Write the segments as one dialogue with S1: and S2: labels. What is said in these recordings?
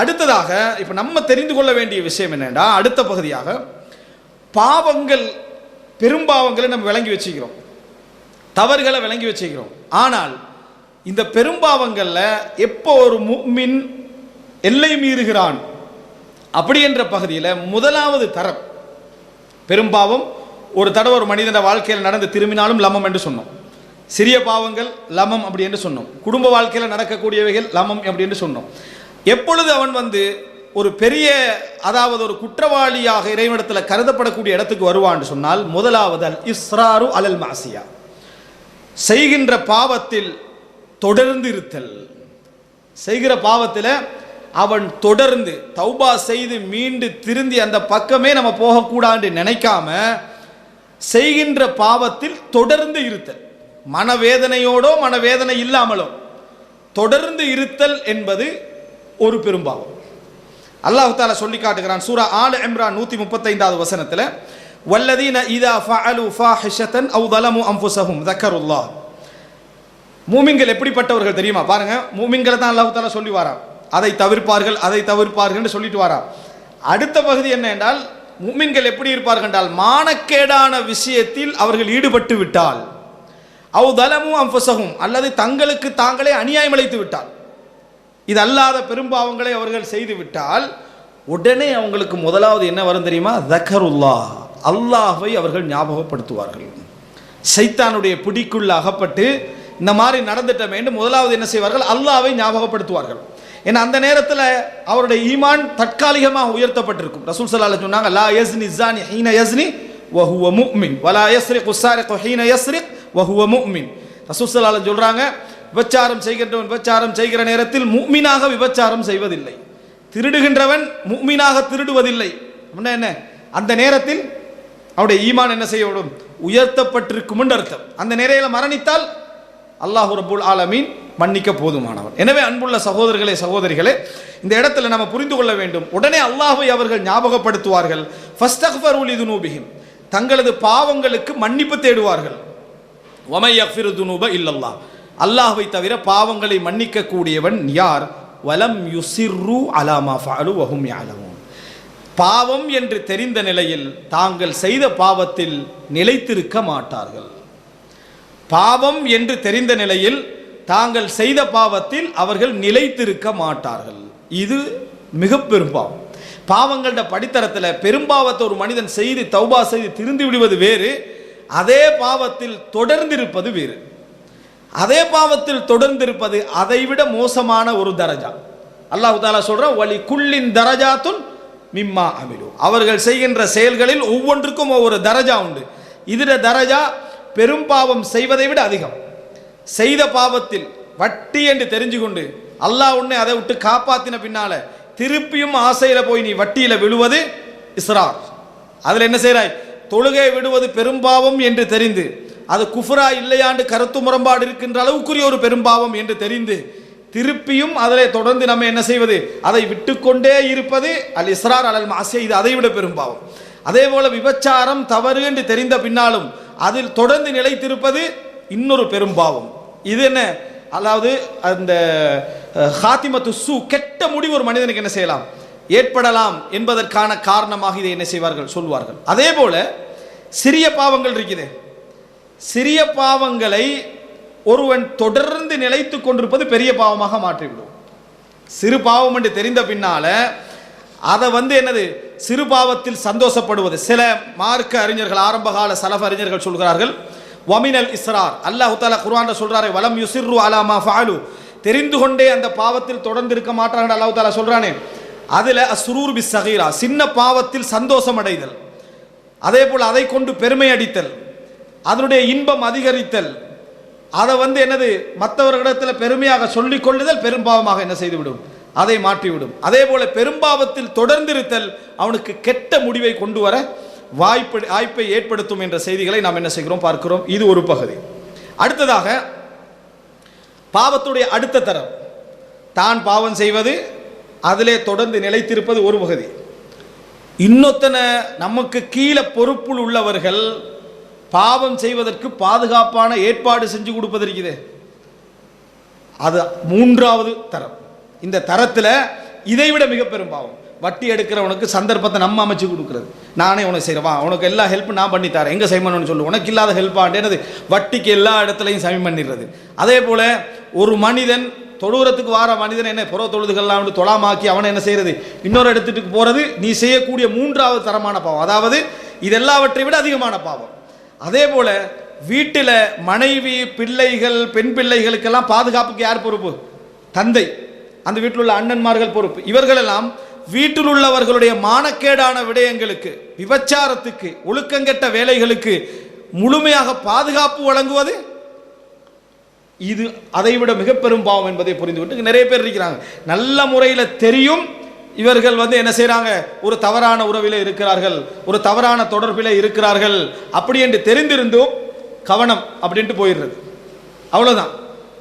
S1: அடுத்ததாக இப்போ நம்ம தெரிந்து கொள்ள வேண்டிய விஷயம் என்னென்னா அடுத்த பகுதியாக பாவங்கள் பெரும்பாவங்களை நம்ம விளங்கி வச்சுக்கிறோம். தவறுகளை விளங்கி வச்சுக்கிறோம். ஆனால் இந்த பெரும்பாவங்களில் எப்போ ஒரு முக்மின் எல்லை மீறுகிறான்? அப்படி என்ற பகுதியில் முதலாவது தரம் பெரும்பாவம் ஒரு தடவை ஒரு மனிதன வாழ்க்கையில் நடந்து திரும்பினாலும் லமம் என்று சொன்னோம். சிறிய பாவங்கள் லமம் அப்படி என்று சொன்னோம். குடும்ப வாழ்க்கையில் நடக்கக்கூடியவைகள் லமம் அப்படி என்று சொன்னோம். எப்பொழுது அவன் வந்து ஒரு பெரிய அதாவது ஒரு குற்றவாளியாக இறைவனத்தில் கருதப்படக்கூடிய இடத்துக்கு வருவான்னு சொன்னால் முதலாவது அல் இஸ்ராரு அலல் மாசியா. செய்கின்ற பாவத்தில் தொடர்ந்து இருத்தல் செய்கிற பாவத்தில் அவன் தொடர்ந்து தௌபா செய்து மீண்டு திருந்தி அந்த பக்கமே நம்ம போகக்கூடாது நினைக்காம செய்கின்ற பாவத்தில் தொடர்ந்து இருத்தல். மனவேதனையோடோ மனவேதனை இல்லாமலோ. தொடர்ந்து இருத்தல் என்பது ஒரு பெரும்பாவம் அல்லாஹால சொல்லி காட்டுகிறான் சூரா ஆல் இம்ரான் நூற்றி முப்பத்தைந்தாவது வசனத்தில் வல்லதீன இதா ஃபஅலு ஃபாஹிஷத்தன் அவு தலமு அம்புசஹும் தக்கருல்லாஹ் மூமின்கள் எப்படிப்பட்டவர்கள் தெரியுமா? பாருங்க மூமிங்களை தான் அல்லாஹ் தாலா சொல்லி வாரான். அதை தவிர்ப்பார்கள் அதை தவிர்ப்பார்கள் சொல்லிட்டு வாரான். அடுத்த பகுதி என்ன என்றால் மூமின்கள் எப்படி இருப்பார்கள் என்றால் மானக்கேடான விஷயத்தில் அவர்கள் ஈடுபட்டு விட்டால். அவு தலமும் அம்புசகும் அல்லது தங்களுக்கு தாங்களே அநியாயம் அழைத்து விட்டால். இது அல்லாத பெரும்பாவங்களை அவர்கள் செய்து விட்டால் உடனே அவங்களுக்கு முதலாவது என்ன வரும் தெரியுமா? தக்கருல்லா. அல்லாஹை அவர்கள் ஞாபகப்படுத்துவார்கள். சைத்தானுடைய பிடிக்குள்ள அகப்பட்டு இந்த மாதிரி நடந்துட்டமேண்டு முதலாவது என்ன செய்வார்கள்? அல்லாவை ஞாபகப்படுத்துவார்கள். ஏன்னா அந்த நேரத்தில் அவருடைய ஈமான் தற்காலிகமாக உயர்த்தப்பட்டிருக்கும். ரசூல் சல்லாஹ் சொன்னாங்க லா யஸ்னி ஜானி ஹீன யஸ்னி வஹுவ முஃமின். வலா யஸ்ரிக் உஸ்ஸாரிக் ஹீன யஸ்ரிக் வஹுவ முஃமின். ரசூல் சல்லாஹ் சொல்கிறாங்க விபச்சாரம் செய்கின்றவன் விபச்சாரம் செய்கிற நேரத்தில் முக்மீனாக விபச்சாரம் செய்வதில்லை. திருடுகின்றவன் முக்மீனாக திருடுவதில்லை. அப்படின்னா என்ன? அந்த நேரத்தில் அவருடைய ஈமான் என்ன செய்யப்படும் உயர்த்தப்பட்டிருக்கும் அர்த்தம். அந்த நேரையில் மரணித்தால் அல்லாஹு ரபுல் ஆலமீன் மன்னிக்க போதுமானவன் எனவே அன்புள்ள சகோதரர்களே சகோதரிகளே இந்த இடத்துல நம்ம புரிந்து கொள்ள வேண்டும். உடனே அல்லாஹை அவர்கள் ஞாபகப்படுத்துவார்கள். ஃபஸ்தக்ஃபருல் இதுனூபிஹிம் தங்களது பாவங்களுக்கு மன்னிப்பு தேடுவார்கள். ஒமை அஃபிரு துனூப இல்லல்லா அல்லாஹ்வை தவிர பாவங்களை மன்னிக்க கூடியவன் யார்? வலம் யுசிர்ரு அலாமா ஃபாலு வஹும் யஅலமூன். பாவம் என்று தெரிந்த நிலையில் தாங்கள் செய்த பாவத்தில் நிலைத்திருக்க மாட்டார்கள். பாவம் என்று தெரிந்த நிலையில் தாங்கள் செய்த பாவத்தில் அவர்கள் நிலைத்திருக்க மாட்டார்கள். இது மிக பெரும் பாவம். பாவங்கள்ட படித்தரத்தில் பெரும்பாவத்தை ஒரு மனிதன் செய்து தௌபா செய்து திருந்து விடுவது வேறு அதே பாவத்தில் தொடர்ந்திருப்பது வேறு. அதே பாவத்தில் தொடர்ந்திருப்பது அதைவிட மோசமான ஒரு தரஜா. அல்லாஹ் தாலா சொல்றான் வலி குள்ளின் தரஜாத்துன் மிம்மா அமிலு. அவர்கள் செய்கின்ற செயல்களில் ஒவ்வொன்றுக்கும் ஒவ்வொரு தரஜா உண்டு. இதில் தரஜா பெரும் பாவம் செய்வதை விட அதிகம். செய்த பாவத்தில் வட்டி என்று தெரிஞ்சு கொண்டு அல்லாஹ் உன்னை அதை விட்டு காப்பாத்தின பின்னால திருப்பியும் ஆசையில போய் நீ வட்டியில விழுவது இஸ்ரார். அதில் என்ன செய்றாய்? தொழுகை விடுவது பெரும்பாவம் என்று தெரிந்து அது குஃபுரா இல்லையாண்டு கருத்து முரண்பாடு இருக்கின்ற அளவுக்குரிய ஒரு பெரும்பாவம் என்று தெரிந்து திருப்பியும் அதில் தொடர்ந்து நம்ம என்ன செய்வது? அதை விட்டுக்கொண்டே இருப்பது அல் இஸ்ரார் அலல் மாசே இது அதை விட பெரும்பாவம். அதே போல விபச்சாரம் தவறு என்று தெரிந்த பின்னாலும் அதில் தொடர்ந்து நிலைத்திருப்பது இன்னொரு பெரும்பாவம். இது என்ன? அதாவது அந்த ஹாத்திமத்து சு கெட்ட முடிவு ஒரு மனிதனுக்கு என்ன செய்யலாம்? ஏற்படலாம் என்பதற்கான காரணமாக இதை என்ன செய்வார்கள்? சொல்வார்கள். அதே போல சிறிய பாவங்கள் இருக்குது. சிறிய பாவங்களை ஒருவன் தொடர்ந்து நிலைத்து கொண்டிருப்பது பெரிய பாவமாக மாற்றிவிடும். சிறு பாவம் என்று தெரிந்த பின்னால அதை வந்து என்னது? சிறு பாவத்தில் சந்தோஷப்படுவது. சில மார்க்க அறிஞர்கள் ஆரம்பகால சலஃப் அறிஞர்கள் சொல்கிறார்கள் வமினல் இஸ்ரார். அல்லாஹு தாலா குர்ஆன்ல சொல்றாரு வலம் யுசிர்ரு அலாமா ஃபாலு. தெரிந்து கொண்டே அந்த பாவத்தில் தொடர்ந்து இருக்க மாட்டாங்க அல்லாஹு தாலா சொல்றானே. அதுல அஸ்ரூர் பி சகீரா சின்ன பாவத்தில் சந்தோஷம் அடைதல் அதே போல் அதை கொண்டு பெருமை அடித்தல். அதனுடைய இன்பம் அதிகரித்தல். அதை வந்து என்னது? மற்றவர்களிடத்தில் பெருமையாக சொல்லிக் கொள்ளுதல் பெரும்பாவமாக என்ன செய்துவிடும்? அதை மாற்றிவிடும். அதே போல பெரும்பாவத்தில் தொடர்ந்திருத்தல் அவனுக்கு கெட்ட முடிவை கொண்டு வர வாய்ப்பு வாய்ப்பை ஏற்படுத்தும் என்ற செய்திகளை நாம் என்ன செய்கிறோம்? பார்க்கிறோம். இது ஒரு பகுதி. அடுத்ததாக பாவத்துடைய அடுத்த தரம். தான் பாவம் செய்வது அதிலே தொடர்ந்து நிலைத்திருப்பது ஒரு பகுதி. இன்னொத்தனை நமக்கு கீழே பொறுப்பில் உள்ளவர்கள் பாவம் செய்வதற்கு பாதுகாப்பான ஏற்பாடு செஞ்சு கொடுப்பது இருக்குது. அது மூன்றாவது தரம். இந்த தரத்தில் இதை விட மிக பெரும் பாவம். வட்டி எடுக்கிறவனுக்கு சந்தர்ப்பத்தை நம்ம அமைச்சு கொடுக்குறது. நானே உனக்கு செய்கிறவா உனக்கு எல்லா ஹெல்ப்பும் நான் பண்ணித்தரேன் எங்கே செய்யணும்னு சொல்லு. உனக்கு இல்லாத ஹெல்ப்பாண்டேனது வட்டிக்கு எல்லா இடத்துலையும் சமி பண்ணிடுறது. அதே போல் ஒரு மனிதன் தொழுகிறத்துக்கு வார மனிதன் என்ன புற தொழுதுகள்லாம் வந்து தொழாமாக்கி அவனை என்ன செய்கிறது இன்னொரு இடத்துக்கு போகிறது நீ செய்யக்கூடிய மூன்றாவது தரமான பாவம். அதாவது இதெல்லாவற்றை விட அதிகமான பாவம். அதே போல வீட்டில் மனைவி பிள்ளைகள் பெண் பிள்ளைகளுக்கெல்லாம் பாதுகாப்புக்கு யார் பொறுப்பு? தந்தை. அந்த வீட்டில் உள்ள அண்ணன்மார்கள் பொறுப்பு. இவர்களெல்லாம் வீட்டில் உள்ளவர்களுடைய மானக்கேடான விடயங்களுக்கு விபச்சாரத்துக்கு ஒழுக்கங்கெட்ட வேலைகளுக்கு முழுமையாக பாதுகாப்பு வழங்குவது? இது அதைவிட மிக பெரும் பாவம் என்பதை புரிந்து கொண்டு நிறைய பேர் இருக்கிறாங்க. நல்ல முறையில் தெரியும் இவர்கள் வந்து என்ன செய்கிறாங்க ஒரு தவறான உறவிலே இருக்கிறார்கள். ஒரு தவறான தொடர்பிலே இருக்கிறார்கள். அப்படி என்று தெரிந்திருந்தும் கவனம் அப்படின்ட்டு போயிடுறது. அவ்வளோதான்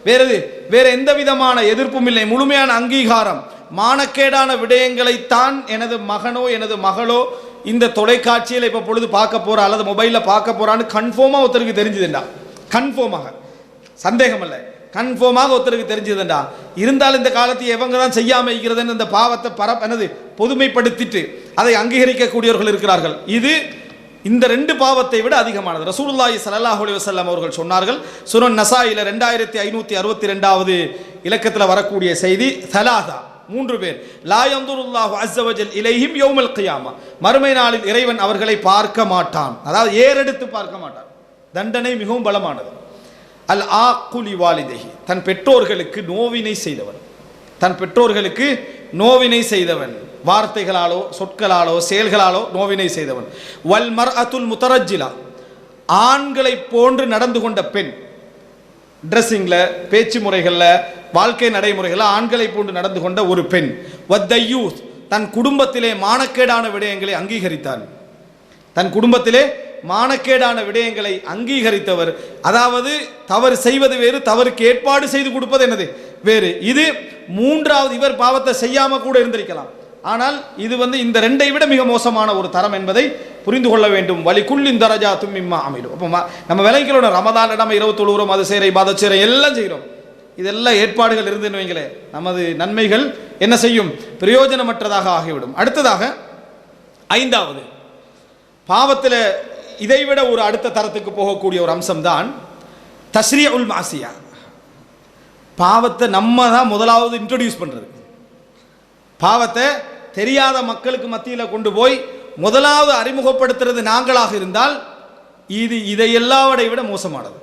S1: வேற எது? வேற எந்த விதமான எதிர்ப்பும் இல்லை. முழுமையான அங்கீகாரம். மானக்கேடான விடயங்களைத்தான் எனது மகனோ எனது மகளோ இந்த தொலைக்காட்சியில் இப்போ பொழுது பார்க்க போகிறா அல்லது மொபைலில் பார்க்க போகிறான்னு கன்ஃபார்மாக ஒருத்தருக்கு தெரிஞ்சுதுண்டா கன்ஃபார்மாக சந்தேகம் இல்லை கன்ஃபார்மாக ஒருத்தருக்கு தெரிஞ்சதுண்டா இருந்தாலும் இந்த காலத்தை எவங்க தான் செய்யாமல் இருக்கிறதுன்னு இந்த பாவத்தை பர எனது பொதுமைப்படுத்திட்டு அதை அங்கீகரிக்கக்கூடியவர்கள் இருக்கிறார்கள். இது இந்த ரெண்டு பாவத்தை விட அதிகமானது. ரசூலுல்லாஹி சல்லாஹ் அலி வஸல்லம் அவர்கள் சொன்னார்கள் சுனன் நசாயில ரெண்டாயிரத்தி ஐநூற்றி அறுபத்தி ரெண்டாவது இலக்கத்தில் வரக்கூடிய செய்தி சலாதா மூன்று பேர். லாயந்துருல்லாஹு அஸ்ஸவஜல் இலையும் யோமல் கியாமா. மறுமை நாளில் இறைவன் அவர்களை பார்க்க மாட்டான். அதாவது ஏறெடுத்து பார்க்க மாட்டான். தண்டனை மிகவும் பலமானது. அல் ஆக்குலி வாலிதஹி தன் பெற்றோர்களுக்கு நோவினை செய்தவன். தன் பெற்றோர்களுக்கு நோவினை செய்தவன். வார்த்தைகளாலோ சொற்களாலோ செயல்களாலோ நோவினை செய்தவன். வல் மர் அத்துல் முத்தரஜிலா ஆண்களை போன்று நடந்து கொண்ட பெண். ட்ரெஸ்ஸிங்கில் பேச்சு முறைகளில் வாழ்க்கை நடைமுறைகளில் ஆண்களை போன்று நடந்து கொண்ட ஒரு பெண். வத்தையூத் தன் குடும்பத்திலே மானக்கேடான விடயங்களை அங்கீகரித்தான் தன் குடும்பத்திலே மானக்கேடான விடயங்களை அங்கீகரித்தவர். அதாவது தவறு செய்வது வேறு தவறுக்கு ஏற்பாடு செய்து கொடுப்பது என்னது? வேறு. இது மூன்றாவது இவர் பாவத்தை செய்யாமல் கூட இருந்திருக்கலாம். ஆனால் இது வந்து இந்த ரெண்டை விட மிக மோசமான ஒரு தரம் என்பதை புரிந்து கொள்ள வேண்டும். வலி குள்ளின் தரஜா தும்மிம்மா அமைடும் அப்போ நம்ம விலைகளோட ரமதான் நம்ம இரவு தொழுகிறோம் அது செய்கிற இபாத செய்கிற எல்லாம் செய்கிறோம் இதெல்லாம் ஏற்பாடுகள் இருந்துன்னு வைங்களே நமது நன்மைகள் என்ன செய்யும்? பிரயோஜனமற்றதாக ஆகிவிடும். அடுத்ததாக ஐந்தாவது. பாவத்தில் இதைவிட ஒரு அடுத்த தரத்துக்கு போகக்கூடிய ஒரு அம்சம்தான் தஸ்ரிய உல் மாசியா. பாவத்தை நம்ம தான் முதலாவது இன்ட்ரடியூஸ் பண்ணுறது பாவத்தை தெரியாத மக்களுக்கு மத்தியில் கொண்டு போய் முதலாவது அறிமுகப்படுத்துறது நாங்களாக இருந்தால் இது இதை எல்லாவற்றை விட மோசமானது.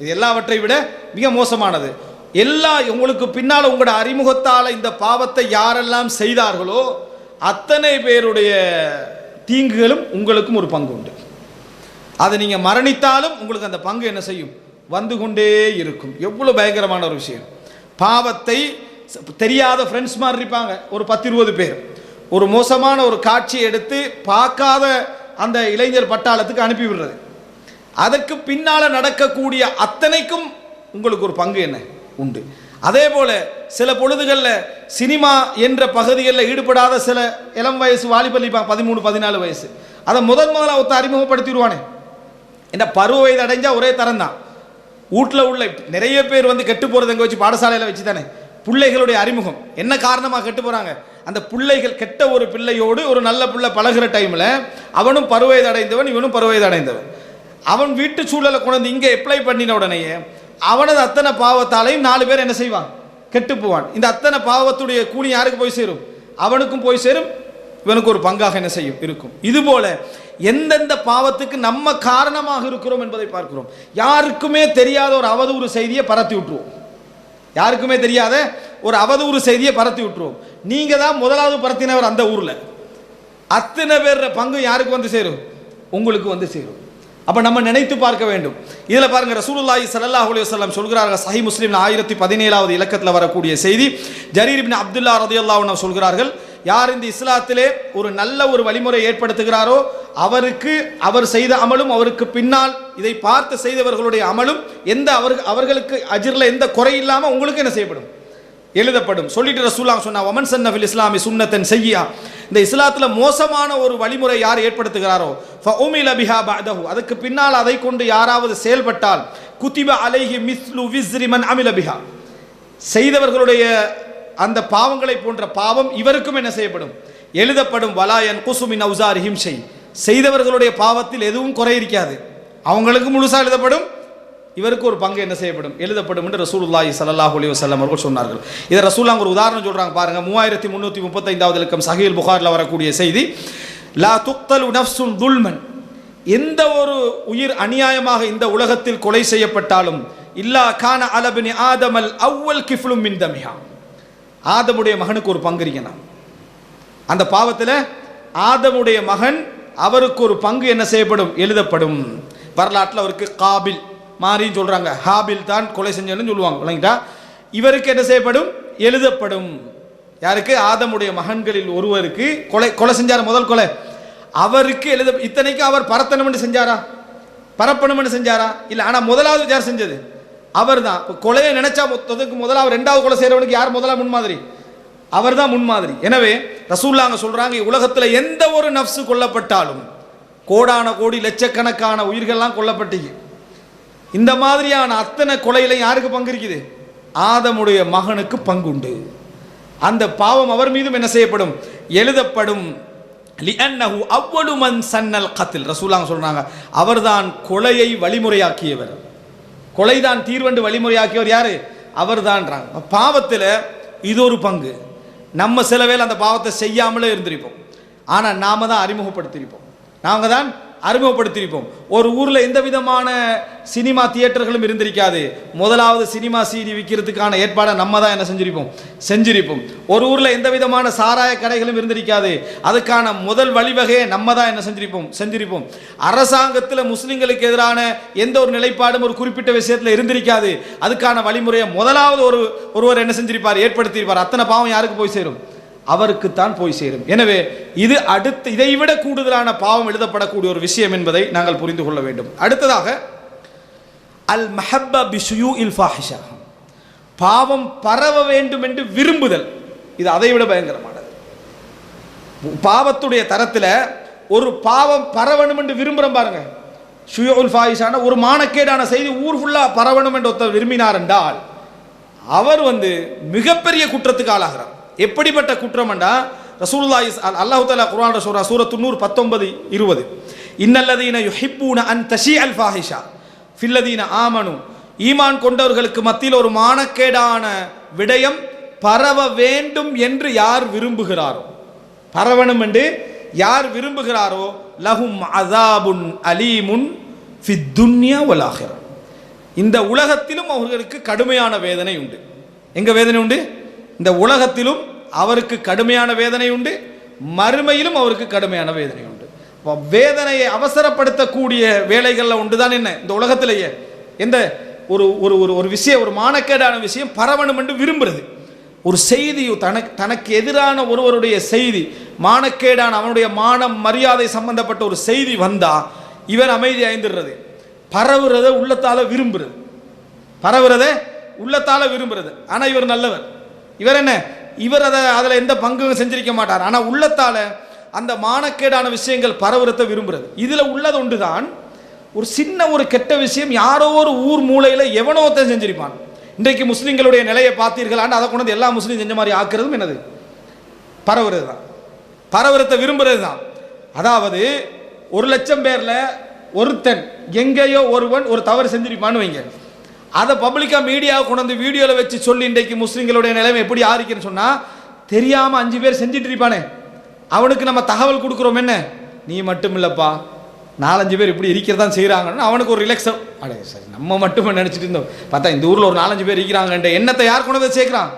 S1: இது எல்லாவற்றை விட மிக மோசமானது. எல்லா உங்களுக்கு பின்னால் உங்களோட அறிமுகத்தால் இந்த பாவத்தை யாரெல்லாம் செய்தார்களோ அத்தனை பேருடைய தீங்குகளும் உங்களுக்கும் ஒரு பங்கு உண்டு. அதை நீங்கள் மரணித்தாலும் உங்களுக்கு அந்த பங்கு என்ன செய்யும்? வந்து கொண்டே இருக்கும். எவ்வளோ பயங்கரமான ஒரு விஷயம். பாவத்தை தெரியாத ஃப்ரெண்ட்ஸ் மாதிரி இருப்பாங்க. ஒரு பத்து இருபது பேர். ஒரு மோசமான ஒரு காட்சியை எடுத்து பார்க்காத அந்த இளைஞர் பட்டாளத்துக்கு அனுப்பி விடுறது. அதற்கு பின்னால் நடக்கக்கூடிய அத்தனைக்கும் உங்களுக்கு ஒரு பங்கு என்ன? உண்டு. அதே போல் சில பொழுதுகளில் சினிமா என்ற பகுதிகளில் ஈடுபடாத சில இளம் வயசு வாலிபல் பதிமூணு பதினாலு வயசு. அதை முதன் முதல்ல ஒருத்த அறிமுகப்படுத்திடுவானே. இந்த பருவ வயது அடைஞ்சா ஒரே தரம் தான் வீட்டில் உள்ள நிறைய பேர் வந்து கெட்டு போகிறது எங்கே வச்சு பாடசாலையில் வச்சு தானே பிள்ளைகளுடைய அறிமுகம். என்ன காரணமாக கெட்டு போகிறாங்க அந்த பிள்ளைகள் கெட்ட ஒரு பிள்ளையோடு ஒரு நல்ல பிள்ளை பழகுற டைமில் அவனும் பருவயது அடைந்தவன் இவனும் பருவயது அடைந்தவன். அவன் வீட்டு சூழலை கொண்டு இங்கே அப்ளை பண்ணின உடனேயே அவனது அத்தனை பாவத்தாலையும் நாலு பேர் என்ன செய்வான் கெட்டு போவான். இந்த அத்தனை பாவத்துடைய கூலி யாருக்கு போய் சேரும்? அவனுக்கும் போய் சேரும். இவனுக்கு ஒரு பங்காக என்ன செய்யும்? இருக்கும். இதுபோல எந்தெந்த பாவத்துக்கு நம்ம காரணமாக இருக்கிறோம் என்பதை பார்க்கிறோம். யாருக்குமே தெரியாத ஒரு அவதூறு செய்தியை பரத்தி விட்டுருவோம். யாருக்குமே தெரியாத ஒரு அவதூறு செய்தியை பரத்தி விட்டுருவோம். நீங்க தான் முதலாவது பரத்தினவர் அந்த ஊர்ல. அத்தனை பேர் பங்கு யாருக்கு வந்து சேரும்? உங்களுக்கு வந்து சேரும். அப்ப நம்ம நினைத்து பார்க்க வேண்டும். இதுல பாருங்க ரசூலுல்லாஹி ஸல்லல்லாஹு அலுவலம் சொல்கிறார்கள் சஹி முஸ்லீம் ஆயிரத்தி பதினேழாவது இலக்கத்தில் வரக்கூடிய செய்தி. ஜரீர் பின் அப்துல்லா ரதியுல்லா சொல்கிறார்கள் யார் இந்த இஸ்லாத்திலே ஒரு நல்ல ஒரு வழிமுறை ஏற்படுத்துகிறாரோ அவருக்கு அவர் செய்த அமலும் அவருக்கு பின்னால் இதை பார்த்து செய்தவர்களுடைய அமலும் எந்த அவர் அவர்களுக்கு அஜிரில் எந்த குறை இல்லாமல் உங்களுக்கு என்ன செய்யப்படும்? எழுதப்படும். சொல்லிட்டு ரசூல்லாம் சொன்னா ஒமன் சன்னஃபில் இஸ்லாமி சுன்னத்தன் செய்யா இந்த இஸ்லாத்தில் மோசமான ஒரு வழிமுறை யார் ஏற்படுத்துகிறாரோ ஃபஉமில பிஹா பஅதஹு. அதுக்கு பின்னால் அதை கொண்டு யாராவது செயல்பட்டால் குதிப அலைஹி மிஸ்லு விஸ்ரி மன் அமில பிஹா. செய்தவர்களுடைய அந்த பாவங்களை போன்ற பாவம் இவருக்கும் என்ன செய்யப்படும்? எழுதப்படும் வலாயன் குசுமின் அவுசார் ஹிம்சை செய்தவர்களுடைய பாவத்தில் எதுவும் குறை இருக்காது. அவங்களுக்கு முழுசாக எழுதப்படும் இவருக்கு ஒரு பங்கு என்ன செய்யப்படும்? எழுதப்படும் என்று ரசூலுல்லாஹி சல்லாஹ் அலி வஸல்லம் அவர்கள் சொன்னார்கள். இதை ரசூலுல்லாஹ் ஒரு உதாரணம் சொல்கிறாங்க பாருங்கள் மூவாயிரத்தி முந்நூற்றி முப்பத்தைந்தாவது இலக்கம் சஹீல் புகாரில் வரக்கூடிய செய்தி. லா துக்தல் நஃப்சுன் துல்மன். எந்த ஒரு உயிர் அநியாயமாக இந்த உலகத்தில் கொலை செய்யப்பட்டாலும் இல்லா கான அலபினி ஆதமல் அவ்வல் கிஃப்லும் மின் தமியா ஆதமுடைய மகனுக்கு ஒரு பங்கு இருக்கணும். அந்த பாவத்தில் ஆதமுடைய மகன் அவருக்கு ஒரு பங்கு என்ன செய்யப்படும்? எழுதப்படும். வரலாற்றில் அவருக்கு காபில் மாறின்னு சொல்கிறாங்க ஹாபில் தான் கொலை செஞ்சன்னு சொல்லுவாங்க. விளங்கிட்டா இவருக்கு என்ன செய்யப்படும்? எழுதப்படும். யாருக்கு? ஆதமுடைய மகன்களில் ஒருவருக்கு கொலை கொலை செஞ்சார் முதல் கொலை. அவருக்கு எழுத இத்தனைக்கு அவர் பரத்தனம்னு செஞ்சாரா? பரப்பணும்னு செஞ்சாரா? இல்லை ஆனால் முதலாவது யார் செஞ்சது? அவர் தான் கொலையை நினைச்சா மொத்தத்துக்கு அவர் ரெண்டாவது கொலை செய்கிறவனுக்கு யார் முதலாக முன்மாதிரி? அவர் தான் முன்மாதிரி. எனவே ரசூல்லாங்க சொல்றாங்க உலகத்தில் எந்த ஒரு நஃப்ஸு கொல்லப்பட்டாலும் கோடான கோடி லட்சக்கணக்கான உயிர்கள்லாம் கொல்லப்பட்டீங்க. இந்த மாதிரியான அத்தனை கொலையில யாருக்கு பங்கு இருக்குது ஆதமுடைய மகனுக்கு பங்குண்டு. அந்த பாவம் அவர் மீதும் என்ன செய்யப்படும்? எழுதப்படும். லிஅன்னஹு அவ்வளு மன் சன்னல் கத்தில். ரசூலாங்க சொல்றாங்க அவர்தான் கொலையை வழிமுறையாக்கியவர். கொலைதான் தீர்வண்டு வழிமுறையாக்கியவர் யாரு? அவர்தான்றாங்க. பாவத்தில் இது ஒரு பங்கு. நம்ம சில வேலை அந்த பாவத்தை செய்யாமலே இருந்திருப்போம். ஆனால் நாம தான் அறிமுகப்படுத்தியிருப்போம். நாங்கள் தான் அறிமுகப்படுத்தியிருப்போம். ஒரு ஊரில் எந்த விதமான சினிமா தியேட்டர்களும் இருந்திருக்காது. முதலாவது சினிமா சீடி விற்கிறதுக்கான ஏற்பாடை நம்ம தான் என்ன செஞ்சிருப்போம். செஞ்சிருப்போம். ஒரு ஊரில் எந்த விதமான சாராய கடைகளும் இருந்திருக்காது. அதுக்கான முதல் வழிவகையை நம்ம தான் என்ன செஞ்சிருப்போம். செஞ்சிருப்போம். அரசாங்கத்தில் முஸ்லீம்களுக்கு எதிரான எந்த ஒரு நிலைப்பாடும் ஒரு குறிப்பிட்ட விஷயத்தில் இருந்திருக்காது. அதுக்கான வழிமுறையை முதலாவது ஒரு ஒருவர் என்ன செஞ்சிருப்பார்? ஏற்படுத்தியிருப்பார். அத்தனை பாவம் யாருக்கு போய் சேரும்? அவருக்குத்தான் போய் சேரும். எனவே இது அடுத்து இதைவிட கூடுதலான பாவம் எழுதப்படக்கூடிய ஒரு விஷயம் என்பதை நாங்கள் புரிந்து கொள்ள வேண்டும். அடுத்ததாக அல் மஹப்பா பிசுயூ இல் ஃபாஹிஷா. பாவம் பரவ வேண்டும் என்று விரும்புதல். இது அதை விட பயங்கரமானது. பாவத்துடைய தரத்தில் ஒரு பாவம் பரவணும் என்று விரும்புகிறோம் பாருங்க. ஷுயோல் ஃபாயிஷான ஒரு மானக்கேடான செய்தி ஊர் ஃபுல்லாக பரவணும் என்று ஒருத்தர் விரும்பினார் என்றால் அவர் வந்து மிகப்பெரிய குற்றத்துக்கு ஆளாகிறார். எப்படிப்பட்ட குற்றம் என்றா ரசூலுல்லாஹி அல்லாஹு தாலா குரான் சூரா சூரத்து நூறு பத்தொன்பது இருபது. இன்னல்லதீன யுஹிப்பூன அன் தஷி அல் ஃபாஹிஷா. ஃபில்லதீன ஆமனு. ஈமான் கொண்டவர்களுக்கு மத்தியில் ஒரு மானக்கேடான விடயம் பரவ வேண்டும் என்று யார் விரும்புகிறாரோ. பரவணும் என்று யார் விரும்புகிறாரோ லஹும் அதாபுன் அலீமுன் ஃபித்துன்யா துன்யா இந்த உலகத்திலும் அவர்களுக்கு கடுமையான வேதனை உண்டு. எங்கே வேதனை உண்டு? இந்த உலகத்திலும் அவருக்கு கடுமையான வேதனை உண்டு மறுமையிலும் அவருக்கு கடுமையான வேதனை உண்டு. வேதனையை அவசரப்படுத்தக்கூடிய வேலைகளில் உண்டு தான் என்ன? இந்த உலகத்திலேயே. எந்த? ஒரு ஒரு ஒரு ஒரு விஷயம் ஒரு மானக்கேடான விஷயம் பரவணும் என்று விரும்புகிறது ஒரு செய்தி தனக்கு தனக்கு எதிரான ஒருவருடைய செய்தி மானக்கேடான அவனுடைய மானம் மரியாதை சம்பந்தப்பட்ட ஒரு செய்தி வந்தால் இவன் அமைதி ஐந்துடுறது பரவுறத உள்ளத்தால் விரும்புறது. பரவுறத உள்ளத்தால விரும்புறது. ஆனால் இவர் நல்லவர். இவர் என்ன? இவர் அதை அதில் எந்த பங்கும் செஞ்சிருக்க மாட்டார். ஆனால் உள்ளத்தால் அந்த மானக்கேடான விஷயங்கள் பரவுறத விரும்புகிறது இதில் உள்ளது ஒன்றுதான். ஒரு சின்ன ஒரு கெட்ட விஷயம் யாரோ ஒரு ஊர் மூலையில் எவனோ செஞ்சிருப்பான். இன்றைக்கு முஸ்லீம்களுடைய நிலையை பார்த்தீர்களான்னு அதை கொண்டு வந்து எல்லா முஸ்லீம் செஞ்ச மாதிரி ஆக்குறதும் என்னது? பரவுறது தான் பரவுறத்தை விரும்புறது தான் அதாவது ஒரு லட்சம் பேரில் ஒருத்தன் எங்கேயோ ஒருவன் ஒரு தவறு செஞ்சிருப்பான்னு வைங்க. அதை பப்ளிக்காக மீடியாவை கொண்டு வந்து வீடியோவில் வச்சு சொல்லி இன்றைக்கு முஸ்லீம்களுடைய நிலைமை எப்படி ஆரிக்குன்னு சொன்னால் தெரியாமல் அஞ்சு பேர் செஞ்சுட்டு இருப்பானே. அவனுக்கு நம்ம தகவல் கொடுக்குறோம் என்ன? நீ மட்டும் இல்லைப்பா. நாலஞ்சு பேர் இப்படி இருக்கிறதான் செய்கிறாங்கன்னு அவனுக்கு ஒரு ரிலாக்ஸ் அடே சரி நம்ம மட்டுமே நினச்சிட்டு இருந்தோம். பார்த்தா இந்த ஊரில் ஒரு நாலஞ்சு பேர் இருக்கிறாங்கன்ற எண்ணத்தை யார் கொண்டு போய் சேர்க்குறான்?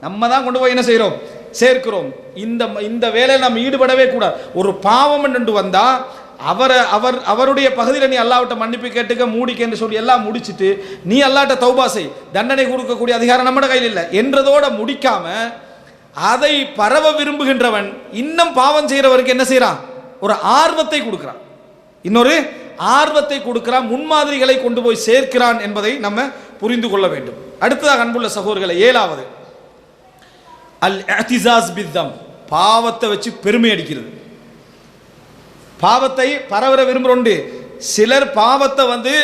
S1: நம்ம தான் கொண்டு போய் என்ன செய்கிறோம் சேர்க்கிறோம். இந்த இந்த வேலையில் நம்ம ஈடுபடவே கூடாது. ஒரு பாவம் என்று வந்தால் அவரை அவர் அவருடைய பகுதியில் நீ அல்லாவிட்ட மன்னிப்பு கேட்டுக்க மூடிக்கன்னு சொல்லி எல்லாம் முடிச்சுட்டு நீ அல்லாட்ட தௌபாசை தண்டனை கொடுக்கக்கூடிய அதிகாரம் நம்மட கையில் இல்லை. என்றதோட முடிக்காம அதை பரவ விரும்புகின்றவன் இன்னும் பாவம் செய்கிறவருக்கு என்ன செய்கிறான் ஒரு ஆர்வத்தை கொடுக்குறான். இன்னொரு ஆர்வத்தை கொடுக்கிறான் முன்மாதிரிகளை கொண்டு போய் சேர்க்கிறான் என்பதை நம்ம புரிந்து கொள்ள வேண்டும். அடுத்ததாக அன்புள்ள சகோதரர்களை ஏழாவது. அல் அத்திசாஸ் பித்தம் பாவத்தை வச்சு பெருமை அடிக்கிறது. பாவத்தை பரவர விரும்புகிறோண்டு சிலர் பாவத்தை வந்து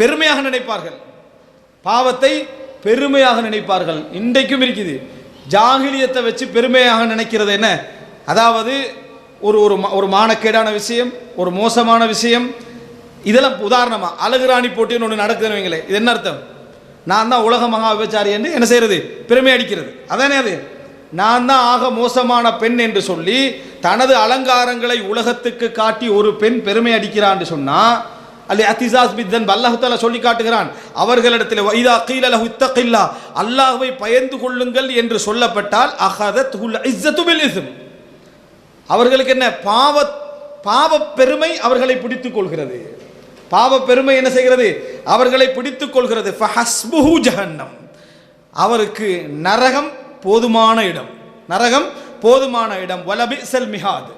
S1: பெருமையாக நினைப்பார்கள். பாவத்தை பெருமையாக நினைப்பார்கள். இன்றைக்கும் இருக்குது. ஜாகிலியத்தை வச்சு பெருமையாக நினைக்கிறது என்ன? அதாவது ஒரு ஒரு ஒரு மானக்கேடான விஷயம் ஒரு மோசமான விஷயம். இதெல்லாம் உதாரணமாக அழகுராணி போட்டின்னு ஒன்று நடக்குதுன்னு வைங்களேன். இது என்ன அர்த்தம்? நான் தான் உலக மகா விபச்சாரி என்று என்ன செய்கிறது பெருமை அடிக்கிறது. அதானே அது? நான் தான் ஆக மோசமான பெண் என்று சொல்லி தனது அலங்காரங்களை உலகத்துக்கு காட்டி ஒரு பெண் பெருமை அடிக்கிறான்னு சொன்னா அல்லி அத்திசாஸ் பித்தன் அல்லாஹுத்தாலா சொல்லி காட்டுகிறான் அவர்களிடத்தில் வைதா கீல லஹு இத்தகில்லா அல்லாஹ்வை பயந்து கொள்ளுங்கள் என்று சொல்லப்பட்டால் அஹதத் துல் இஸ்ஸத்து இஸ்ம். அவர்களுக்கு என்ன பாவ பாவ பெருமை அவர்களை பிடித்துக் கொள்கிறது. பாவ பெருமை என்ன செய்கிறது? அவர்களை பிடித்துக் கொள்கிறது. ஃபஹஸ்புஹு ஜஹன்னம். அவருக்கு நரகம் போதுமான இடம். நரகம் போதுமான இடம். வலபி செல் மிகாது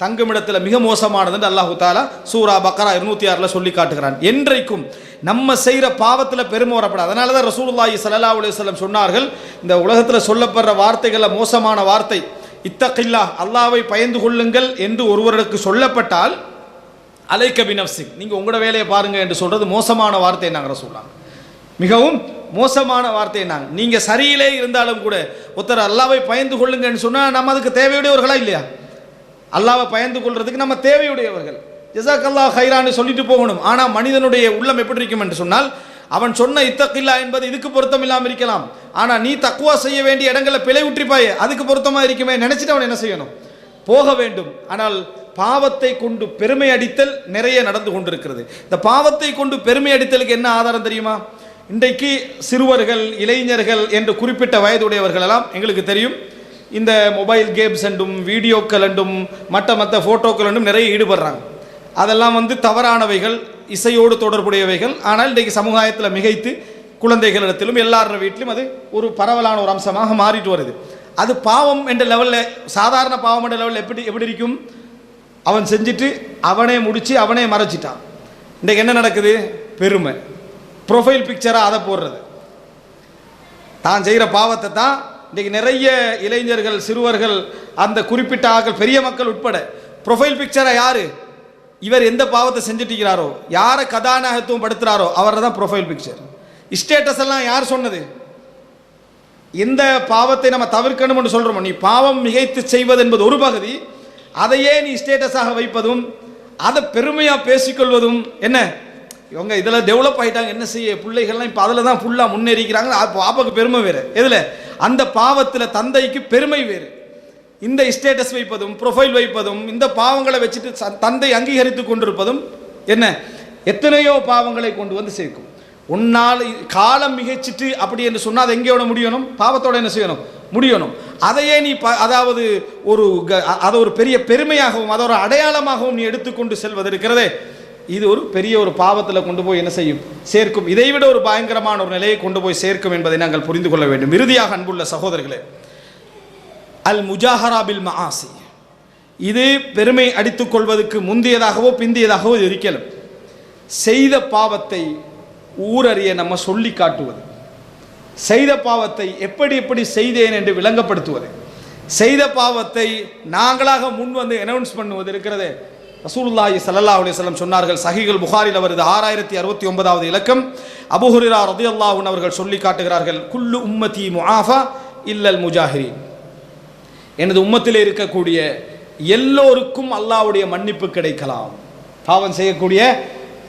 S1: தங்குமிடத்தில் மிக மோசமானது என்று அல்லாஹு தாலா சூரா பக்கரா இருநூத்தி ஆறில் சொல்லி காட்டுகிறான். என்றைக்கும் நம்ம செய்கிற பாவத்தில் பெருமை வரப்படாது. அதனால தான் ரசூலுல்லாஹி சல்லா அலைஹி வஸல்லம் சொன்னார்கள் இந்த உலகத்தில் சொல்லப்படுற வார்த்தைகளில் மோசமான வார்த்தை இத்தகில்லா அல்லாவை பயந்து கொள்ளுங்கள் என்று ஒருவருக்கு சொல்லப்பட்டால் அலைக்க பினப்சிக் நீங்கள் உங்களோட வேலையை பாருங்கள் என்று சொல்கிறது மோசமான வார்த்தை நாங்கள் சொல்லாங்க மிகவும் மோசமான வார்த்தை நாங்கள் நீங்கள் சரியிலே இருந்தாலும் கூட ஒருத்தர் அல்லாவை பயந்து கொள்ளுங்கன்னு சொன்னால் நம்ம அதுக்கு தேவையுடையவர்களா இல்லையா? அல்லாவை பயந்து கொள்றதுக்கு நம்ம தேவையுடையவர்கள். ஜசாக்கல்லா ஹைரான்னு சொல்லிட்டு போகணும். ஆனால் மனிதனுடைய உள்ளம் எப்படி இருக்கும் என்று சொன்னால் அவன் சொன்ன இத்தக்கில்லா என்பது இதுக்கு பொருத்தம் இல்லாமல் இருக்கலாம். ஆனால் நீ தக்குவா செய்ய வேண்டிய இடங்களை பிழை உற்றிப்பாயே அதுக்கு பொருத்தமாக இருக்குமே நினச்சிட்டு அவன் என்ன செய்யணும்? போக வேண்டும். ஆனால் பாவத்தை கொண்டு பெருமை அடித்தல் நிறைய நடந்து கொண்டிருக்கிறது. இந்த பாவத்தை கொண்டு பெருமை அடித்தலுக்கு என்ன ஆதாரம் தெரியுமா? இன்றைக்கு சிறுவர்கள் இளைஞர்கள் என்று குறிப்பிட்ட வயதுடையவர்கள் எல்லாம் எங்களுக்கு தெரியும். இந்த மொபைல் கேம்ஸ் என்றும் வீடியோக்கள் என்றும் மற்ற மற்ற ஃபோட்டோக்கள் என்றும் நிறைய ஈடுபடுறாங்க. அதெல்லாம் வந்து தவறானவைகள் இசையோடு தொடர்புடையவைகள். ஆனால் இன்றைக்கு சமுதாயத்தில் மிகைத்து குழந்தைகளிடத்திலும் எல்லார வீட்டிலும் அது ஒரு பரவலான ஒரு அம்சமாக மாறிட்டு வருது. அது பாவம் என்ற லெவலில் சாதாரண பாவம் என்ற லெவலில் எப்படி எப்படி இருக்கும்? அவன் செஞ்சுட்டு அவனே முடித்து அவனே மறைச்சிட்டான். இன்றைக்கு என்ன நடக்குது? பெருமை. ப்ரொஃபைல் பிக்சராக அதை போடுறது. தான் செய்கிற பாவத்தை தான் இன்றைக்கி நிறைய இளைஞர்கள் சிறுவர்கள் அந்த குறிப்பிட்ட ஆக்கள் பெரிய மக்கள் உட்பட ப்ரொஃபைல் பிக்சரை யார்? இவர் எந்த பாவத்தை செஞ்சுட்டிருக்கிறாரோ யாரை கதாநாயகத்துவம் படுத்துகிறாரோ அவரை தான் ப்ரொஃபைல் பிக்சர் ஸ்டேட்டஸ் எல்லாம் யார் சொன்னது? எந்த பாவத்தை நம்ம தவிர்க்கணும்னு சொல்கிறோமோ நீ பாவம் மிகைத்து செய்வது என்பது ஒரு பகுதி அதையே நீ ஸ்டேட்டஸாக வைப்பதும் அதை பெருமையாக பேசிக்கொள்வதும் என்ன? இவங்க இதில் டெவலப் ஆகிட்டாங்க என்ன செய்ய பிள்ளைகள்லாம் இப்போ அதில் தான் ஃபுல்லாக முன்னேறிக்கிறாங்க. பாப்பாவுக்கு பாப்பாக்கு பெருமை வேறு. எதில்? அந்த பாவத்தில் தந்தைக்கு பெருமை வேறு. இந்த ஸ்டேட்டஸ் வைப்பதும் ப்ரொஃபைல் வைப்பதும் இந்த பாவங்களை வச்சுட்டு தந்தை அங்கீகரித்து கொண்டிருப்பதும் என்ன? எத்தனையோ பாவங்களை கொண்டு வந்து சேர்க்கும். உன்னால் காலம் மிகைச்சிட்டு அப்படி என்று சொன்னால் அது எங்கேயோட முடியணும்? பாவத்தோட என்ன செய்யணும்? முடியணும். அதையே நீ ப அதாவது ஒரு க- அதை ஒரு பெரிய பெருமையாகவும் அதை ஒரு அடையாளமாகவும் நீ எடுத்துக்கொண்டு செல்வது இருக்கிறதே. இது ஒரு பெரிய ஒரு பாவத்தில் கொண்டு போய் என்ன செய்யும்? சேர்க்கும். இதைவிட ஒரு பயங்கரமான ஒரு நிலையை கொண்டு போய் சேர்க்கும் என்பதை நாங்கள் புரிந்து கொள்ள வேண்டும். இறுதியாக அன்புள்ள சகோதரர்களே அல் முஜாஹராபில் மஹாசி இது பெருமை அடித்துக் கொள்வதற்கு முந்தியதாகவோ பிந்தியதாகவோ இருக்கலாம். செய்த பாவத்தை ஊரறிய நம்ம சொல்லி காட்டுவது. செய்த பாவத்தை எப்படி எப்படி செய்தேன் என்று விளங்கப்படுத்துவது. செய்த பாவத்தை நாங்களாக முன் வந்து அனௌன்ஸ் பண்ணுவது இருக்கிறதே. ரசூலுல்லாஹி சல்லா அலைஹி சொன்னார்கள் சஹிகள் புகாரில் வருது ஆறாயிரத்தி அறுபத்தி ஒன்பதாவது இலக்கம். அபுஹுரிரா ரதியல்லாஹு அவர்கள் சொல்லி காட்டுகிறார்கள் குல்லு உம்மதி முஆஃபா இல்லல் முஜாஹிரீன். எனது உம்மத்தில் இருக்கக்கூடிய எல்லோருக்கும் அல்லாஹ்வுடைய மன்னிப்பு கிடைக்கலாம். பாவம் செய்யக்கூடிய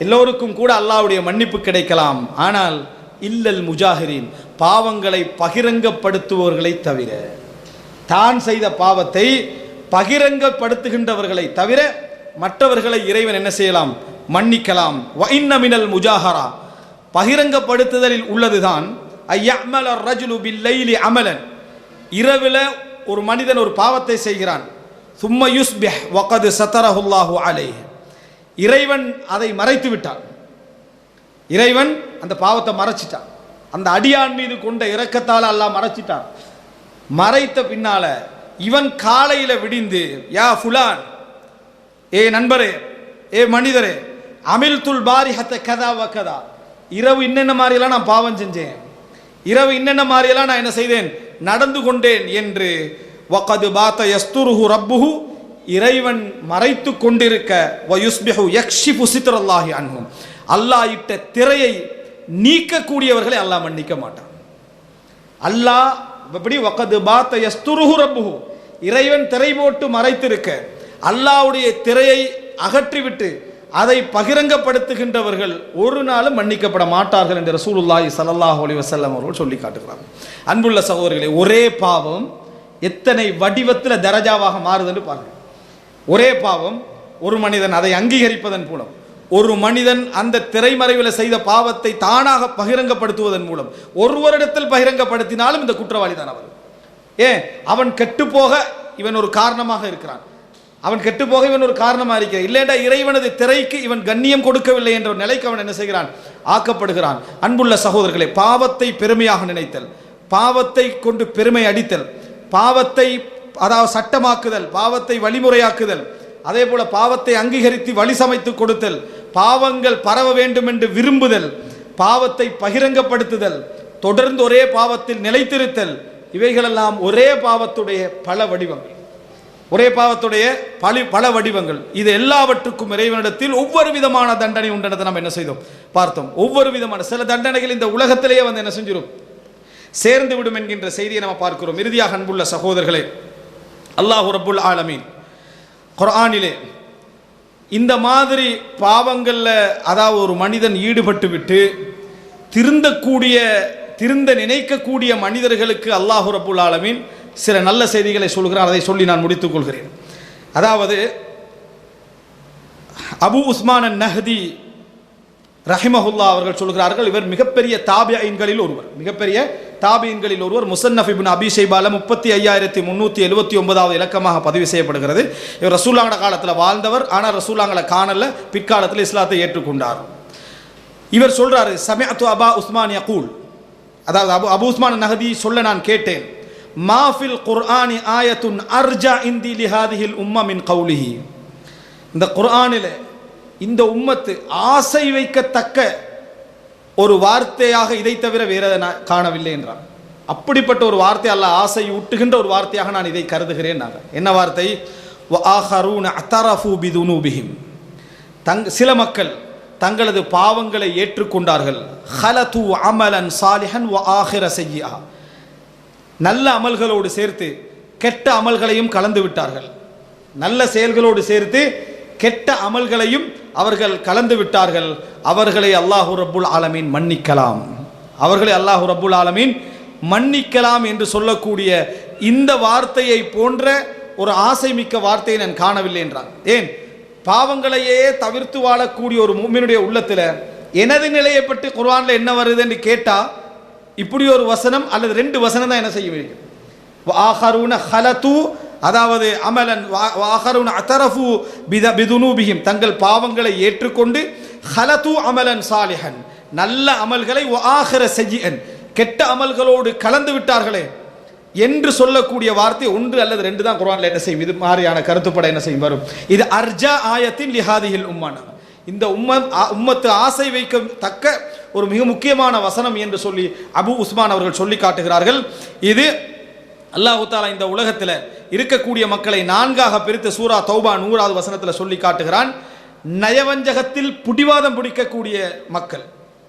S1: எல்லோருக்கும் கூட அல்லாவுடைய மன்னிப்பு கிடைக்கலாம். ஆனால் இல்லல் முஜாஹிரின் பாவங்களை பகிரங்கப்படுத்துபவர்களை தவிர தான் செய்த பாவத்தை பகிரங்கப்படுத்துகின்றவர்களை தவிர மற்றவர்களை இறைவன் என்ன செய்யலாம்? மன்னிக்கலாம். வஇன்ன மினல் முஜாஹரா. பகிரங்கப்படுத்துதலில் உள்ளதுதான். ரஜுலு அமலன். இரவில் ஒரு மனிதன் ஒரு பாவத்தை செய்கிறான். சும்ம யுஸ்பிஹ் வகது சத்தரஹுல்லாஹு அலே இறைவன் அதை மறைத்து விட்டான். இறைவன் அந்த பாவத்தை மறைச்சிட்டான். அந்த அடியான் மீது கொண்ட இரக்கத்தால் அல்லாஹ் மறைச்சிட்டான். மறைத்த பின்னால இவன் காலையில் விடிந்து யா ஃபுலான் ஏ நண்பரே ஏ மனிதரே அமில் துல் பாரி ஹத்த கதா வ கதா. இரவு இன்னென்ன மாதிரியெல்லாம் நான் பாவம் செஞ்சேன். இரவு இன்னென்ன மாதிரியெல்லாம் நான் என்ன செய்தேன்? நடந்து கொண்டேன் என்று வகது பாத்த யஸ்துருஹு ரப்புஹு இறைவன் மறைத்து கொண்டிருக்க வயுஸ்பிஹு யக்ஷி புசித்திரல்லாஹி அன்ஹும். அல்லாஹ் இட்ட திரையை நீக்கக்கூடியவர்களை அல்லாஹ் மன்னிக்க மாட்டான். அல்லாஹ் எப்படி வக்கது பாத்த யஸ்துருஹு ரப்புஹு இறைவன் திரை போட்டு மறைத்திருக்க அல்லாஹ்வுடைய திரையை அகற்றிவிட்டு அதை பகிரங்கப்படுத்துகின்றவர்கள் ஒரு நாளும் மன்னிக்கப்பட மாட்டார்கள் என்று ரசூலுல்லாஹி சல்லாஹூ அலி வசல்லம் அவர்கள் சொல்லி காட்டுகிறாங்க அன்புள்ள சகோதரிகளை ஒரே பாவம் எத்தனை வடிவத்தில் தரஜாவாக மாறுதுன்னு பாருங்கள் ஒரே பாவம் ஒரு மனிதன் அதை அங்கீகரிப்பதன் மூலம் ஒரு மனிதன் அந்த திரைமறைவில் செய்த பாவத்தை தானாக பகிரங்கப்படுத்துவதன் மூலம் ஒருவரிடத்தில் பகிரங்கப்படுத்தினாலும் இந்த குற்றவாளி தான் அவர் ஏன்? அவன் கெட்டுப்போக இவன் ஒரு காரணமாக இருக்கிறான். அவன் கெட்டுப்போக இவன் ஒரு காரணமாக இருக்கிறான். இல்லைண்டா இறைவனது திரைக்கு இவன் கண்ணியம் கொடுக்கவில்லை என்ற ஒரு நிலைக்கு அவன் என்ன செய்கிறான்? ஆக்கப்படுகிறான். அன்புள்ள சகோதரர்களே பாவத்தை பெருமையாக நினைத்தல் பாவத்தை கொண்டு பெருமை அடித்தல் பாவத்தை அதாவது சட்டமாக்குதல் பாவத்தை வழிமுறையாக்குதல் அதே போல பாவத்தை அங்கீகரித்து வழி சமைத்து கொடுத்தல் பாவங்கள் பரவ வேண்டும் என்று விரும்புதல் பாவத்தை பகிரங்கப்படுத்துதல் தொடர்ந்து ஒரே பாவத்தில் நிலைத்திருத்தல் இவைகளெல்லாம் ஒரே பாவத்துடைய பல வடிவங்கள். ஒரே பாவத்துடைய பல பல வடிவங்கள். இது எல்லாவற்றுக்கும் இறைவனிடத்தில் ஒவ்வொரு விதமான தண்டனை உண்டனத்தை நம்ம என்ன செய்தோம்? பார்த்தோம். ஒவ்வொரு விதமான சில தண்டனைகள் இந்த உலகத்திலேயே வந்து என்ன செஞ்சிடும் சேர்ந்து விடும் என்கின்ற செய்தியை நம்ம பார்க்கிறோம். இறுதியாக அன்புள்ள சகோதரர்களே அல்லாஹ் ரபுல் ஆலமீன் குரானிலே இந்த மாதிரி பாவங்களில் அதாவது ஒரு மனிதன் ஈடுபட்டு விட்டு திருந்தக்கூடிய திருந்த நினைக்கக்கூடிய மனிதர்களுக்கு அல்லாஹ் ரபுல் ஆலமீன் சில நல்ல செய்திகளை சொல்கிறார் அதை சொல்லி நான் முடித்துக் கொள்கிறேன். அதாவது அபு உஸ்மான் நஹதி ரஹிமஹுல்லா அவர்கள் சொல்கிறார்கள் இவர் மிகப்பெரிய தாபியன்களில் ஒருவர். மிகப்பெரிய தாபியன்களில் ஒருவர். முசன்னஃப் இப்னு முப்பத்தி ஐயாயிரத்தி முந்நூற்றி எழுபத்தி ஒன்பதாவது இலக்கமாக பதிவு செய்யப்படுகிறது. இவர் ரசூலாங்கட காலத்தில் வாழ்ந்தவர் ஆனால் ரசூலாங்களை காணல பிற்காலத்தில் இஸ்லாத்தை ஏற்றுக்கொண்டார். இவர் சொல்றாரு சமயத்து அபா உஸ்மான் யகூல். அதாவது அபு அபு உஸ்மான் நஹதி சொல்ல நான் கேட்டேன். மாஃபில் குர்ஆனி ஆயத்துன் அர்ஜா இந்தி லிஹாதிஹில் உம்மா மின் கௌலிஹி இந்த குர்ஆனில் இந்த உம்மத்து ஆசை வைக்கத்தக்க ஒரு வார்த்தையாக இதை தவிர வேற நான் காணவில்லை என்றார் அப்படிப்பட்ட ஒரு வார்த்தை அல்ல ஆசை ஊட்டுகின்ற ஒரு வார்த்தையாக நான் இதை கருதுகிறேன் நாங்கள் என்ன வார்த்தை? வஆஹரூன தங் சில மக்கள் தங்களது பாவங்களை ஏற்றுக்கொண்டார்கள். ஹலது அமலன் சாலிஹன் வ ஆஹிர செய்யா நல்ல அமல்களோடு சேர்த்து கெட்ட அமல்களையும் கலந்து விட்டார்கள். நல்ல செயல்களோடு சேர்த்து கெட்ட அமல்களையும் அவர்கள் கலந்து விட்டார்கள். அவர்களை அல்லாஹு ரபுல் ஆலமீன் மன்னிக்கலாம். அவர்களை அல்லாஹு ரபுல் ஆலமீன் மன்னிக்கலாம் என்று சொல்லக்கூடிய இந்த வார்த்தையை போன்ற ஒரு ஆசை மிக்க வார்த்தையை நான் காணவில்லை என்றான். ஏன்? பாவங்களையே தவிர்த்து வாழக்கூடிய ஒரு மூமினுடைய உள்ளத்தில் எனது நிலையை பற்றி குர்வானில் என்ன வருது என்று கேட்டால் இப்படி ஒரு வசனம் அல்லது ரெண்டு வசனம் தான் என்ன செய்ய முடியும் வாஹரூன ஹலத்து அதாவது அமலன் வாஹரூன அத்தரஃபு பித பிதுனூபிஹிம் தங்கள் பாவங்களை ஏற்றுக்கொண்டு ஹலத்து அமலன் சாலிஹன் நல்ல அமல்களை ஆஹிர செய்யன் கெட்ட அமல்களோடு கலந்து விட்டார்களே என்று சொல்லக்கூடிய வார்த்தை ஒன்று அல்லது ரெண்டு தான் குரான்ல என்ன செய்யும்? இது மாதிரியான கருத்துப்பட என்ன செய்யும்? வரும். இது அர்ஜா ஆயத்தின் லிஹாதியில் உம்மான. இந்த உம்மத் ஆ- உம்மத்து ஆசை வைக்க தக்க ஒரு மிக முக்கியமான வசனம் என்று சொல்லி அபு உஸ்மான் அவர்கள் சொல்லி காட்டுகிறார்கள். இது அல்லாஹு தாலா இந்த உலகத்தில் இருக்கக்கூடிய மக்களை நான்காக பிரித்து சூரா தௌபா நூறாவது வசனத்தில் சொல்லி காட்டுகிறான். நயவஞ்சகத்தில் புடிவாதம் பிடிக்கக்கூடிய மக்கள்.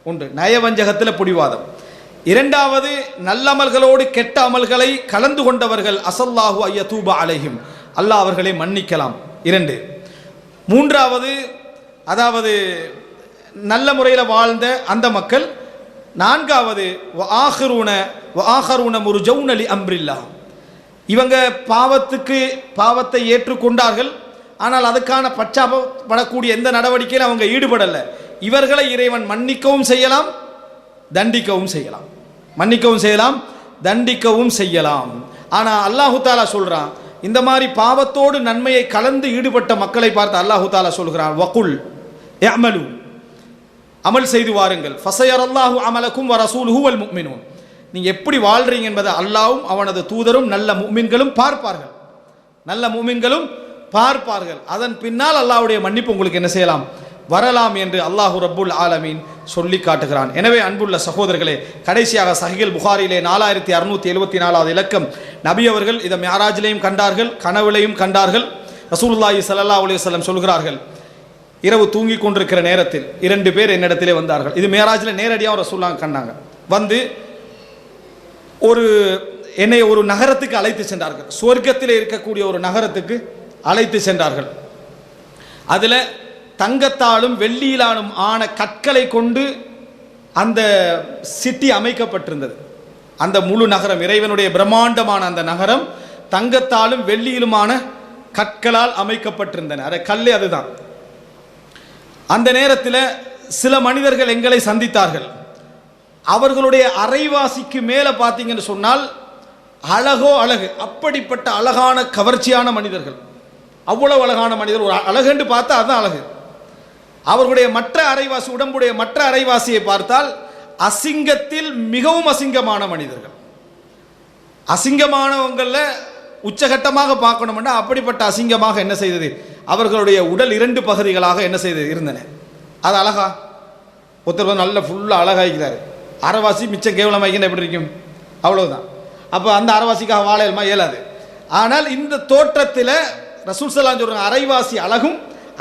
S1: உண்டு நயவஞ்சகத்தில் புடிவாதம். இரண்டாவது நல்லமல்களோடு கெட்ட அமல்களை கலந்து கொண்டவர்கள் அசல்லாஹு ஐயதூபா அலைஹிம். அல்லாஹ் அவர்களை மன்னிக்கலாம். இரண்டு மூன்றாவது அதாவது நல்ல முறையில் வாழ்ந்த அந்த மக்கள் நான்காவது ஆஹரூன ஆஹரூன ஒரு ஜவுனலி அம்ரில்லா. இவங்க பாவத்துக்கு பாவத்தை ஏற்றுக்கொண்டார்கள். ஆனால் அதுக்கான பச்சாபப்படக்கூடிய எந்த நடவடிக்கையிலும் அவங்க ஈடுபடலை. இவர்களை இறைவன் மன்னிக்கவும் செய்யலாம் தண்டிக்கவும் செய்யலாம். மன்னிக்கவும் செய்யலாம் தண்டிக்கவும் செய்யலாம். ஆனால் அல்லாஹு தாலா சொல்கிறான் இந்த மாதிரி பாவத்தோடு நன்மையை கலந்து ஈடுபட்ட மக்களை பார்த்து அல்லாஹு தாலா சொல்கிறான் வகுல் அமலு அமல் செய்து வாருங்கள். ஃபசையர் அல்லாஹு அமலக்கும் வர ரசூலுஹு முக்மினும் நீங்கள் எப்படி வாழ்றீங்க என்பதை அல்லாவும் அவனது தூதரும் நல்ல முக்மின்களும் பார்ப்பார்கள். நல்ல முக்மின்களும் பார்ப்பார்கள். அதன் பின்னால் அல்லாஹ்வுடைய மன்னிப்பு உங்களுக்கு என்ன செய்யலாம்? வரலாம் என்று அல்லாஹு ரப்புல் ஆலமீன் சொல்லி காட்டுகிறான். எனவே அன்புள்ள சகோதரர்களே கடைசியாக சஹில் புகாரிலே நாலாயிரத்தி அறுநூத்தி எழுபத்தி நாலாவது இலக்கம். நபி அவர்கள் இதை மியாராஜிலையும் கண்டார்கள் கனவுலையும் கண்டார்கள். ரசூல்லாஹி சல்லா அலைஹி சொல்கிறார்கள் இரவு தூங்கி கொண்டிருக்கிற நேரத்தில் இரண்டு பேர் என்னிடத்திலே வந்தார்கள். இது மேராஜில் நேரடியாக ரசூல்லாங்க கண்டாங்க. வந்து ஒரு என்னை ஒரு நகரத்துக்கு அழைத்து சென்றார்கள். சொர்க்கத்தில் இருக்கக்கூடிய ஒரு நகரத்துக்கு அழைத்து சென்றார்கள். அதில் தங்கத்தாலும் வெள்ளியிலாலும் ஆன கற்களை கொண்டு அந்த சிட்டி அமைக்கப்பட்டிருந்தது. அந்த முழு நகரம் இறைவனுடைய பிரம்மாண்டமான அந்த நகரம் தங்கத்தாலும் வெள்ளியிலுமான கற்களால் அமைக்கப்பட்டிருந்தன. அதை கல் அதுதான். அந்த நேரத்தில் சில மனிதர்கள் எங்களை சந்தித்தார்கள். அவர்களுடைய அரைவாசிக்கு மேலே பார்த்தீங்கன்னு சொன்னால் அழகோ அழகு அப்படிப்பட்ட அழகான கவர்ச்சியான மனிதர்கள். அவ்வளவு அழகான மனிதர் ஒரு அழகுன்னு பார்த்தா அதுதான் அழகு. அவர்களுடைய மற்ற அரைவாசி உடம்புடைய மற்ற அரைவாசியை பார்த்தால் அசிங்கத்தில் மிகவும் அசிங்கமான மனிதர்கள். அசிங்கமானவங்களில் உச்சகட்டமாக பார்க்கணும்னா அப்படிப்பட்ட அசிங்கமாக என்ன செய்தது? அவர்களுடைய உடல் இரண்டு பகுதிகளாக என்ன செய்தது இருந்தன. அது அழகா? ஒருத்தர் வந்து நல்ல ஃபுல்லாக அழகாகிறாரு அரைவாசி மிச்சம் கேவலமாகினா எப்படி இருக்கும்? அவ்வளவுதான். அப்போ அந்த அரைவாசிக்காக வாழையல்மா இயலாது. ஆனால் இந்த தோற்றத்தில் ரசூல் சலாம் சொல்றாங்க அரைவாசி அழகும்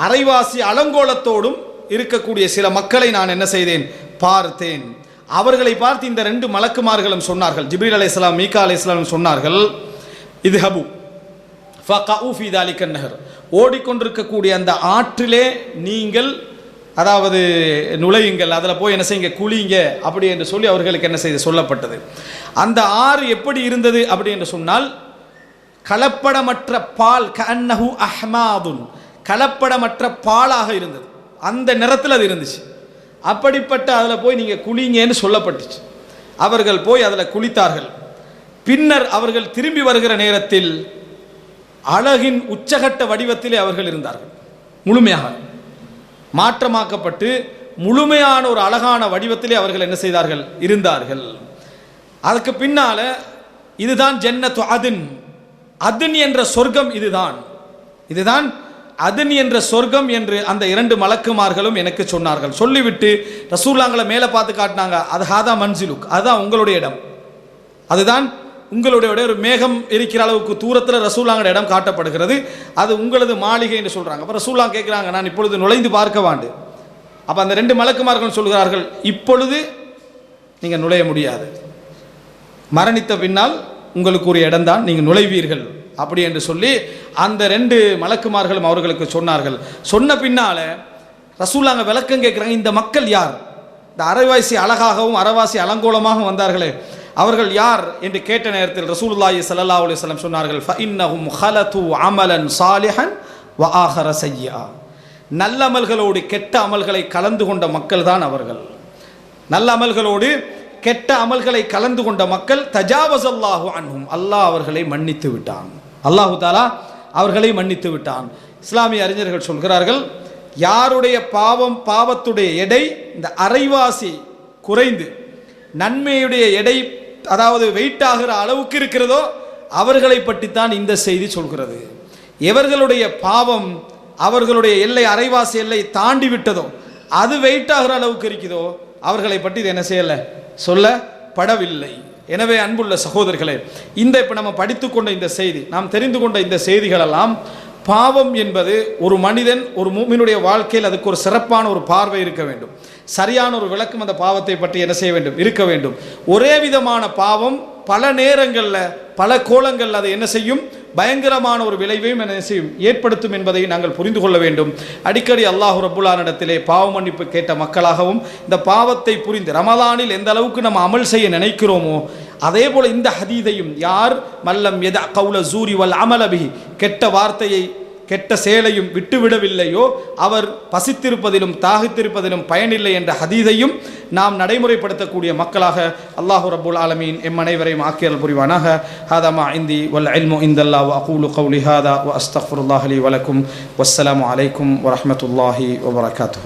S1: அரைவாசி அலங்கோலத்தோடும் இருக்கக்கூடிய சில மக்களை நான் என்ன செய்தேன்? பார்த்தேன். அவர்களை பார்த்து இந்த ரெண்டு மலக்குமார்களும் சொன்னார்கள். ஜிப்ரீல் அலைஹிஸ்ஸலாம் மீகா அலைஹிஸ்ஸலாம் சொன்னார்கள் இது ஹபு ஃபி தாலிக்கன் நகர் ஓடிக்கொண்டிருக்கக்கூடிய அந்த ஆற்றிலே நீங்கள் அதாவது நுழையுங்கள் அதில் போய் என்ன செய்யுங்க குளிங்க அப்படி என்று சொல்லி அவர்களுக்கு என்ன செய்து சொல்லப்பட்டது. அந்த ஆறு எப்படி இருந்தது அப்படி என்று சொன்னால் கலப்படமற்ற பால் கன்னஹு அஹ்மாதுன் கலப்படமற்ற பாலாக இருந்தது. அந்த நிறத்தில் அது இருந்துச்சு. அப்படிப்பட்ட அதில் போய் நீங்கள் குளிங்கன்னு சொல்லப்பட்டுச்சு. அவர்கள் போய் அதில் குளித்தார்கள். பின்னர் அவர்கள் திரும்பி வருகிற நேரத்தில் அழகின் உச்சகட்ட வடிவத்திலே அவர்கள் இருந்தார்கள். முழுமையாக. மாற்றமாக்கப்பட்டு முழுமையான ஒரு அழகான வடிவத்திலே அவர்கள் என்ன செய்தார்கள்? இருந்தார்கள். அதற்கு பின்னால இதுதான் ஜன்னத்து அதின். அதின் என்ற சொர்க்கம் இதுதான். இதுதான் அதின் என்ற சொர்க்கம் என்று அந்த இரண்டு மலக்குமார்களும் எனக்கு சொன்னார்கள். சொல்லிவிட்டு ரசூல்லாங்களை மேலே பார்த்து காட்டினாங்க. அது ஹாதா மன்சிலுக். அதுதான் உங்களுடைய இடம். அதுதான் உங்களுடைய ஒரு மேகம் இருக்கிற அளவுக்கு தூரத்தில் ரசூலாங்கட இடம் காட்டப்படுகிறது. அது உங்களது மாளிகை என்று சொல்கிறாங்க அப்போ ரசூலா கேட்குறாங்க நான் இப்பொழுது நுழைந்து பார்க்க வாண்டு. அப்போ அந்த ரெண்டு மலக்குமார்கள் சொல்கிறார்கள் இப்பொழுது நீங்கள் நுழைய முடியாது. மரணித்த பின்னால் உங்களுக்கு ஒரு இடம்தான் நீங்கள் நுழைவீர்கள். அப்படி என்று சொல்லி அந்த ரெண்டு மலக்குமார்களும் அவர்களுக்கு சொன்னார்கள். சொன்ன பின்னால் ரசூலாங்க விளக்கம் கேட்குறாங்க இந்த மக்கள் யார்? இந்த அரைவாசி அழகாகவும் அரைவாசி அலங்கோலமாகவும் வந்தார்களே. அவர்கள் யார் என்று கேட்ட நேரத்தில் ரசூலுல்லாஹி ஸல்லல்லாஹு அலைஹி வஸல்லம் சொன்னார்கள் ஹலது அமலன் சாலிஹன் வ ஆஹர சையா நல்ல அமல்களோடு கெட்ட அமல்களை கலந்து கொண்ட மக்கள் தான் அவர்கள். நல்ல அமல்களோடு கெட்ட அமல்களை கலந்து கொண்ட மக்கள் தஜாவஸ் அல்லாஹு அன்ஹும். அல்லாஹ் அவர்களை மன்னித்து விட்டான். அல்லாஹு தாலா அவர்களை மன்னித்து விட்டான். இஸ்லாமிய அறிஞர்கள் சொல்கிறார்கள் யாருடைய பாவம் பாவத்துடைய எடை இந்த அரைவாசி குறைந்து நன்மையுடைய எடை அதாவது வெயிட் ஆகிற அளவுக்கு இருக்கிறதோ அவர்களை பற்றித்தான் இந்த செய்தி சொல்கிறது. எவர்களுடைய பாவம் அவர்களுடைய எல்லை அரைவாசி எல்லை தாண்டி விட்டதோ அது வெயிட் ஆகிற அளவுக்கு இருக்குதோ அவர்களை பற்றி இது என்ன செய்யலை? சொல்லப்படவில்லை. எனவே அன்புள்ள சகோதரர்களே இந்த இப்போ நம்ம படித்துக்கொண்ட இந்த செய்தி நாம் தெரிந்து கொண்ட இந்த செய்திகளெல்லாம் பாவம் என்பது ஒரு மனிதன் ஒரு மூமினுடைய வாழ்க்கையில் அதுக்கு ஒரு சிறப்பான ஒரு பார்வை இருக்க வேண்டும். சரியான ஒரு விளக்கம் அந்த பாவத்தை பற்றி என்ன செய்ய வேண்டும்? இருக்க வேண்டும். ஒரே விதமான பாவம் பல நேரங்களில் பல கோலங்களில் அதை என்ன செய்யும்? பயங்கரமான ஒரு விளைவையும் என்ன செய்யும்? ஏற்படுத்தும் என்பதை நாங்கள் புரிந்து கொள்ள வேண்டும். அடிக்கடி அல்லாஹு ரபுல்லானிடத்திலே பாவ மன்னிப்பு கேட்ட மக்களாகவும் இந்த பாவத்தை புரிந்து ரமலானில் எந்த அளவுக்கு நம்ம அமல் செய்ய நினைக்கிறோமோ அதே போல் இந்த ஹதீதையும் யார்? மல்லம் எத கவுல ஜூரி வல் அமலபி கெட்ட வார்த்தையை கெட்ட செயலையும் விட்டுவிடவில்லையோ? அவர் பசித்திருப்பதிலும் தாகித்திருப்பதிலும் பயனில்லை என்ற ஹதீதையும் நாம் நடைமுறைப்படுத்தக்கூடிய மக்களாக அல்லாஹு ரபுல் ஆலமீன் எம் அனைவரையும் ஆக்கியல் புரிவானாக. ஹாதமா இந்தி வல் அல்மு இந்தல்லா அகூலு கவுலி ஹாதா வ அஸ்தஃபுல்லாஹலி வலக்கும் வஸ்ஸலாமு அலைக்கும் வரமத்துல்லாஹி வபரகாத்து